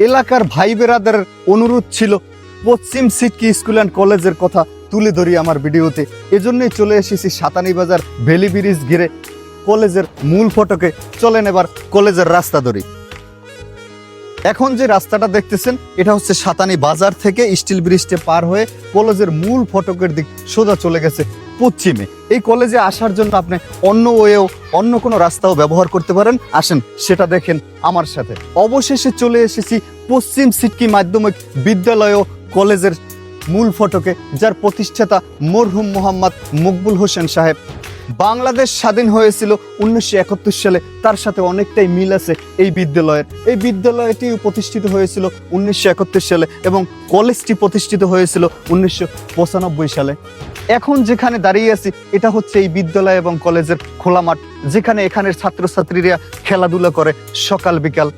এলাকার ভাই বেরাদের অনুরোধ ছিল, পশ্চিম সিটকি স্কুল অ্যান্ড কলেজের কথা তুলে ধরি আমার ভিডিওতে। এজন্যই চলে এসেছি সাতানি বাজার ভ্যালি ব্রিজ ঘিরে। কলেজের মূল ফটকে চলেন এবার কলেজের রাস্তা ধরি। এখন যে রাস্তাটা দেখতেছেন, এটা হচ্ছে সাতানি বাজার থেকে স্টিল ব্রিজটে পার হয়ে কলেজের মূল ফটকের দিক সোজা চলে গেছে পশ্চিমে। এই কলেজে আসার জন্য আপনি অন্য ওয়েও অন্য কোনো রাস্তাও ব্যবহার করতে পারেন। আসেন, সেটা দেখেন আমার সাথে। অবশেষে চলে এসেছি পশ্চিম সিটকি মাধ্যমিক বিদ্যালয় ও কলেজের মূল ফটকে, যার প্রতিষ্ঠাতা মরহুম মোহাম্মদ মকবুল হোসেন সাহেব। বাংলাদেশ স্বাধীন হয়েছিল উনিশশো একাত্তর সালে। তার সাথে অনেকটাই মিল আছে এই বিদ্যালয়ের। এই বিদ্যালয়টি প্রতিষ্ঠিত হয়েছিল উনিশশো একাত্তর সালে এবং কলেজটি প্রতিষ্ঠিত হয়েছিল উনিশশো পঁচানব্বই সালে। এখন যেখানে দাঁড়িয়ে আছি, এটা হচ্ছে এই বিদ্যালয় এবং কলেজের খোলা মাঠ, যেখানে এখানের ছাত্রছাত্রীরা খেলাধুলা করে সকাল, বিকাল।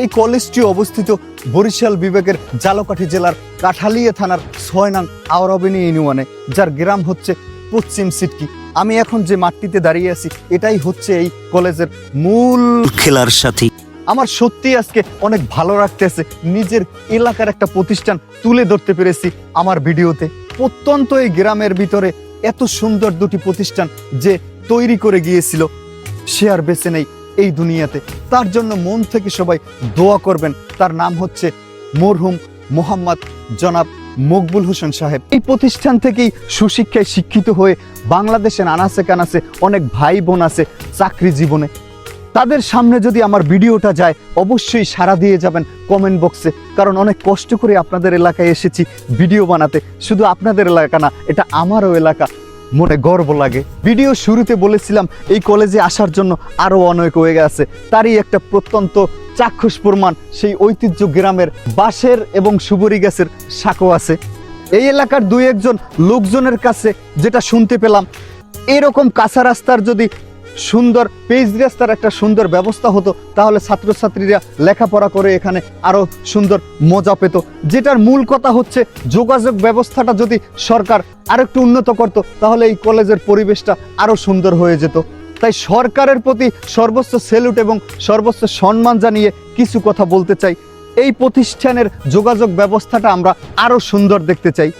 এই কলেজটি অবস্থিত বরিশাল বিভাগের জালকাঠি জেলার কাঠালিয়া থানার ছয় নং আওরাবিনী ইউনিয়নে, যার গ্রাম হচ্ছে পশ্চিম সিটকি। আমি এখন যে মাঠটিতে দাঁড়িয়ে আছি এটাই হচ্ছে এই কলেজের মূল খেলার সাথী। আমার সত্যি আজকে অনেক ভালো রাখতেছে নিজের এলাকার একটা প্রতিষ্ঠান তুলে ধরতে পেরেছি আমার ভিডিওতে। প্রত্যন্ত এই গ্রামের ভিতরে এত সুন্দর দুটি প্রতিষ্ঠান যে তৈরি করে গিয়েছিল সে আর বেছে নেই এই দুনিয়াতে। তার জন্য মন থেকে সবাই দোয়া করবেন। তার নাম হচ্ছে মরহুম মোহাম্মদ জনাব মকবুল হোসেন সাহেব। এই প্রতিষ্ঠান থেকেই সুশিক্ষায় শিক্ষিত হয়ে বাংলাদেশের আনাচে কানাচে অনেক ভাই বোন আছে চাকরি জীবনে। তাদের সামনে যদি আমার ভিডিওটা যায়, অবশ্যই সাড়া দিয়ে যাবেন কমেন্ট বক্সে কারণ অনেক কষ্ট করে আপনাদের এলাকায় এসেছি ভিডিও বানাতে। শুধু আপনাদের এলাকা না, এটা আমারও এলাকা, মনে গর্ব লাগে। ভিডিও শুরুতে বলেছিলাম, এই কলেজে আসার জন্য আরও অনেক হয়ে গেছে। তারই একটা প্রত্যন্ত চাক্ষুষ প্রমাণ, সেই ঐতিহ্য গ্রামের বাঁশের এবং সুবরি গাছের শাকও আছে। এই এলাকার দুই একজন লোকজনের কাছে যেটা শুনতে পেলাম, এরকম কাঁচা রাস্তার যদি সুন্দর পেজ রাস্তার একটা সুন্দর ব্যবস্থা হতো, তাহলে ছাত্রছাত্রীরা লেখাপড়া করে এখানে আরও সুন্দর মজা পেত। যেটার মূল কথা হচ্ছে, যোগাযোগ ব্যবস্থাটা যদি সরকার আরেকটু উন্নত করত, তাহলে এই কলেজের পরিবেশটা আরও সুন্দর হয়ে যেত। তাই সরকারের প্রতি সর্বোচ্চ সেলুট এবং সর্বোচ্চ সম্মান জানিয়ে কিছু কথা বলতে চাই। এই প্রতিষ্ঠানের যোগাযোগ ব্যবস্থাটা আমরা আরও সুন্দর দেখতে চাই।